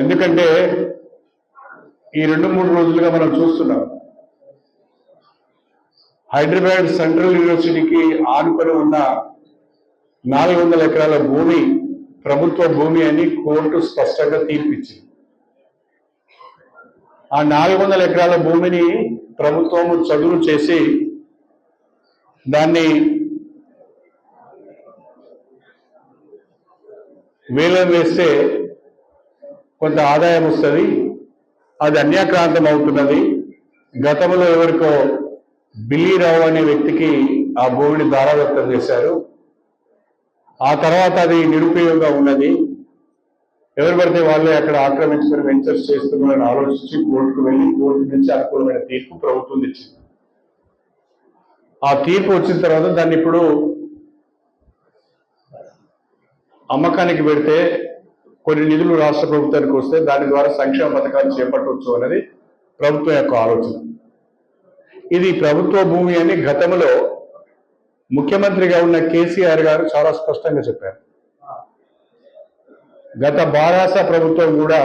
ఎందుకంటే ఈ రెండు మూడు రోజులుగా మనం చూస్తున్నాం. హైదరాబాద్ సెంట్రల్ యూనివర్సిటీకి ఆనుకొని ఉన్న నాలుగు వందల ఎకరాల భూమి ప్రభుత్వ భూమి అని కోర్టు స్పష్టంగా తీర్పిచ్చింది. ఆ నాలుగు వందల ఎకరాల భూమిని ప్రభుత్వం చదువు చేసి దాన్ని వేలం వేస్తే కొంత ఆదాయం వస్తుంది అది అన్యాక్రాంతం అవుతున్నది. గతంలో ఎవరికో బిల్లీరావు అనే వ్యక్తికి ఆ భూమిని దారాదత్తం చేశారు. ఆ తర్వాత అది నిరుపయోగంగా ఉన్నది. ఎవరు పడితే వాళ్ళే అక్కడ ఆక్రమించుకుని వెంచర్స్ చేస్తున్నారని ఆలోచించి కోర్టుకు వెళ్ళి కోర్టు నుంచి అనుకూలమైన తీర్పు ప్రభుత్వం ఇచ్చింది ఆ తీర్పు వచ్చిన తర్వాత దాన్ని ఇప్పుడు అమ్మకానికి పెడితే కొన్ని నిధులు రాష్ట్ర ప్రభుత్వానికి వస్తే దాని ద్వారా సంక్షేమ పథకాలు చేపట్టవచ్చు అనేది ప్రభుత్వం యొక్క ఆలోచన. ఇది ప్రభుత్వ భూమి అని గతంలో ముఖ్యమంత్రిగా ఉన్న కేసీఆర్ గారు చాలా స్పష్టంగా చెప్పారు. గత బారాస ప్రభుత్వం కూడా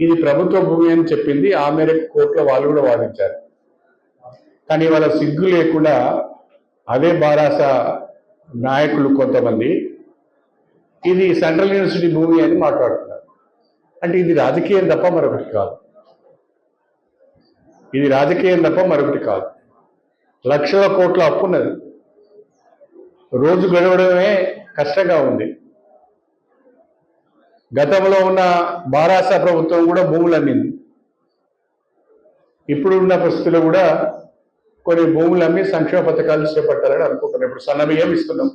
ఇది ప్రభుత్వ భూమి అని చెప్పింది. ఆ మేరకు కోర్టులో వాళ్ళు కూడా వాదించారు. కానీ వాళ్ళ సిగ్గు లేకుండా అదే బారాస నాయకులు కొంతమంది ఇది సెంట్రల్ యూనివర్సిటీ భూమి అని మాట్లాడుతున్నారు. అంటే ఇది రాజకీయం తప్ప మరొకటి కాదు. ఇది రాజకీయం తప్ప మరొకటి కాదు. లక్షల కోట్ల అప్పు ఉన్నది. రోజు గడవడమే కష్టంగా ఉంది. గతంలో ఉన్న బారాస ప్రభుత్వం కూడా భూములు అమ్మింది. ఇప్పుడు ఉన్న పరిస్థితుల్లో కూడా కొన్ని భూములు అమ్మి సంక్షేమ పథకాలు చేపట్టాలని అనుకుంటున్నాం. ఇప్పుడు సన్న ఇస్తున్నాం.